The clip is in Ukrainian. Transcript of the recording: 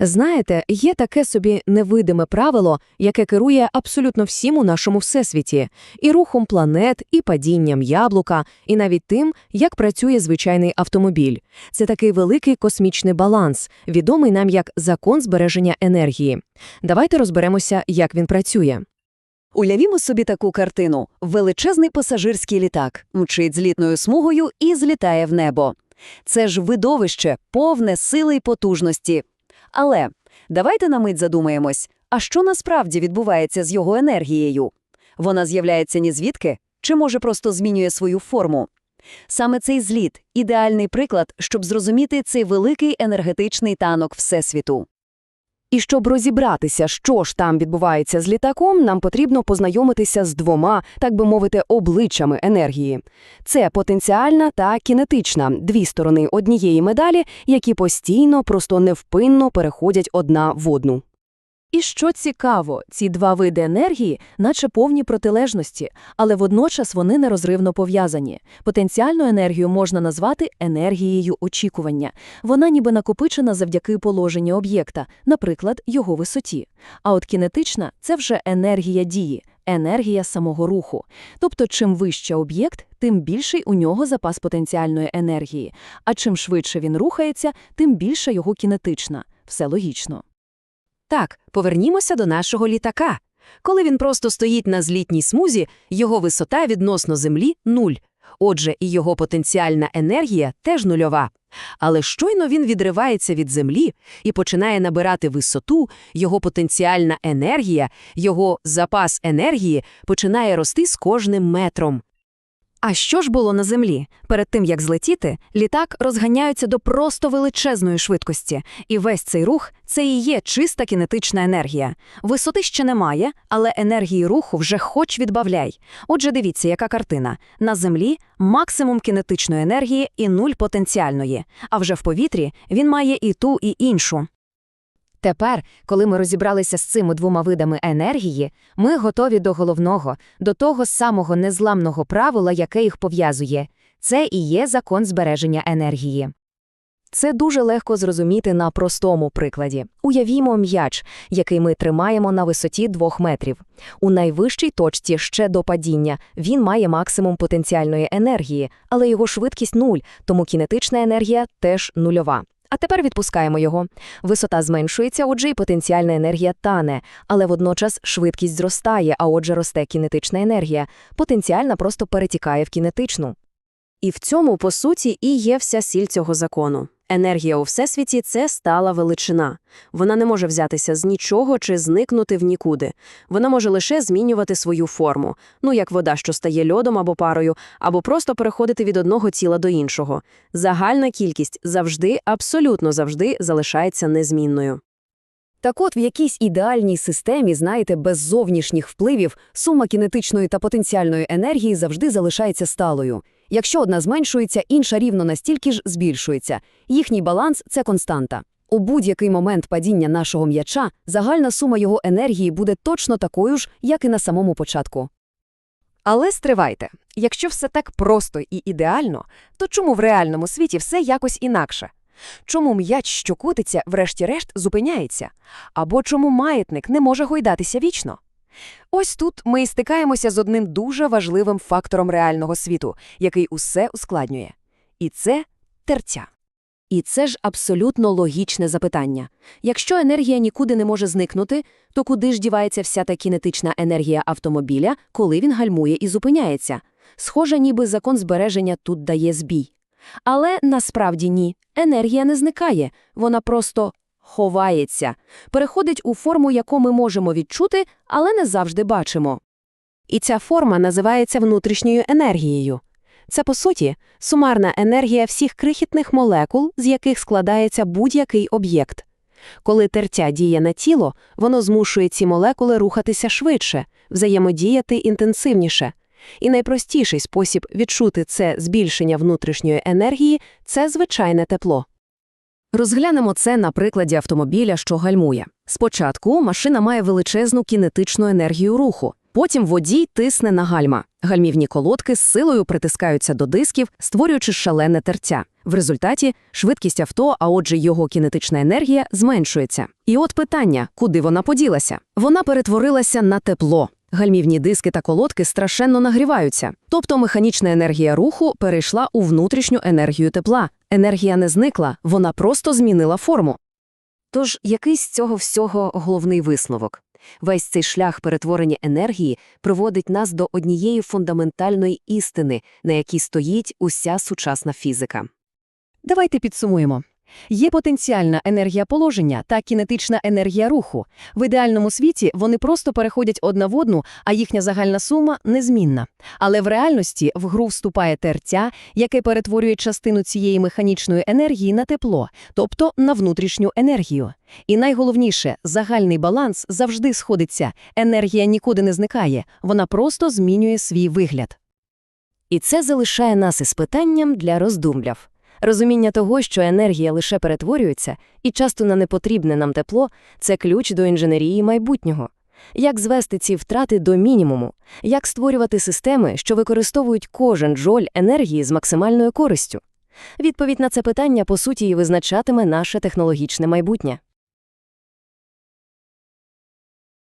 Знаєте, є таке собі невидиме правило, яке керує абсолютно всім у нашому всесвіті і рухом планет, і падінням яблука, і навіть тим, як працює звичайний автомобіль. Це такий великий космічний баланс, відомий нам як закон збереження енергії. Давайте розберемося, як він працює. Уявімо собі таку картину. Величезний пасажирський літак мчить злітною смугою і злітає в небо. Це ж видовище, повне сили й потужності. Але давайте на мить задумаємось, а що насправді відбувається з його енергією? Вона з'являється ні звідки, чи може просто змінює свою форму? Саме цей зліт – ідеальний приклад, щоб зрозуміти цей великий енергетичний танок Всесвіту. І щоб розібратися, що ж там відбувається з літаком, нам потрібно познайомитися з двома, так би мовити, обличчями енергії. Це потенціальна та кінетична – дві сторони однієї медалі, які постійно, просто невпинно переходять одна в одну. І що цікаво, ці два види енергії наче повні протилежності, але водночас вони нерозривно пов'язані. Потенціальну енергію можна назвати енергією очікування. Вона ніби накопичена завдяки положенню об'єкта, наприклад, його висоті. А от кінетична – це вже енергія дії, енергія самого руху. Тобто, чим вище об'єкт, тим більший у нього запас потенціальної енергії, а чим швидше він рухається, тим більша його кінетична. Все логічно. Так, повернімося до нашого літака. Коли він просто стоїть на злітній смузі, його висота відносно Землі – нуль. Отже, і його потенціальна енергія теж нульова. Але щойно він відривається від Землі і починає набирати висоту, його потенціальна енергія, його запас енергії починає рости з кожним метром. А що ж було на землі? Перед тим як злетіти, літак розганяється до просто величезної швидкості, і весь цей рух це і є чиста кінетична енергія. Висоти ще немає, але енергії руху вже хоч відбавляй. Отже, дивіться, яка картина. На землі максимум кінетичної енергії і нуль потенціальної, а вже в повітрі він має і ту, і іншу. Тепер, коли ми розібралися з цими двома видами енергії, ми готові до головного, до того самого незламного правила, яке їх пов'язує. Це і є закон збереження енергії. Це дуже легко зрозуміти на простому прикладі. Уявімо м'яч, який ми тримаємо на висоті 2 метрів. У найвищій точці ще до падіння він має максимум потенціальної енергії, але його швидкість нуль, тому кінетична енергія теж нульова. А тепер відпускаємо його. Висота зменшується, отже, і потенціальна енергія тане, але водночас швидкість зростає, а отже росте кінетична енергія. Потенціальна просто перетікає в кінетичну. І в цьому, по суті, і є вся сіль цього закону. Енергія у всесвіті це стала величина. Вона не може взятися з нічого чи зникнути в нікуди. Вона може лише змінювати свою форму, ну як вода, що стає льодом або парою, або просто переходити від одного тіла до іншого. Загальна кількість завжди, абсолютно завжди залишається незмінною. Так от в якійсь ідеальній системі, знаєте, без зовнішніх впливів, сума кінетичної та потенціальної енергії завжди залишається сталою. Якщо одна зменшується, інша рівно настільки ж збільшується. Їхній баланс – це константа. У будь-який момент падіння нашого м'яча загальна сума його енергії буде точно такою ж, як і на самому початку. Але стривайте, якщо все так просто і ідеально, то чому в реальному світі все якось інакше? Чому м'яч, що котиться, врешті-решт зупиняється? Або чому маятник не може гойдатися вічно? Ось тут ми і стикаємося з одним дуже важливим фактором реального світу, який усе ускладнює. І це тертя. І це ж абсолютно логічне запитання. Якщо енергія нікуди не може зникнути, то куди ж дівається вся та кінетична енергія автомобіля, коли він гальмує і зупиняється? Схоже, ніби закон збереження тут дає збій. Але насправді ні, енергія не зникає, вона просто ховається, переходить у форму, яку ми можемо відчути, але не завжди бачимо. І ця форма називається внутрішньою енергією. Це, по суті, сумарна енергія всіх крихітних молекул, з яких складається будь-який об'єкт. Коли тертя діє на тіло, воно змушує ці молекули рухатися швидше, взаємодіяти інтенсивніше. І найпростіший спосіб відчути це збільшення внутрішньої енергії це звичайне тепло. Розглянемо це на прикладі автомобіля, що гальмує. Спочатку машина має величезну кінетичну енергію руху, потім водій тисне на гальма. Гальмівні колодки з силою притискаються до дисків, створюючи шалене тертя. В результаті швидкість авто, а отже його кінетична енергія, зменшується. І от питання, куди вона поділася? Вона перетворилася на тепло. Гальмівні диски та колодки страшенно нагріваються. Тобто механічна енергія руху перейшла у внутрішню енергію тепла. Енергія не зникла, вона просто змінила форму. Тож який з цього всього головний висновок? Весь цей шлях перетворення енергії приводить нас до однієї фундаментальної істини, на якій стоїть уся сучасна фізика. Давайте підсумуємо. Є потенціальна енергія положення та кінетична енергія руху. В ідеальному світі вони просто переходять одна в одну, а їхня загальна сума незмінна. Але в реальності в гру вступає тертя, яке перетворює частину цієї механічної енергії на тепло, тобто на внутрішню енергію. І найголовніше, загальний баланс завжди сходиться, енергія нікуди не зникає, вона просто змінює свій вигляд. І це залишає нас із питанням для роздумляв. Розуміння того, що енергія лише перетворюється, і часто на непотрібне нам тепло – це ключ до інженерії майбутнього. Як звести ці втрати до мінімуму? Як створювати системи, що використовують кожен джоль енергії з максимальною користю? Відповідь на це питання, по суті, і визначатиме наше технологічне майбутнє.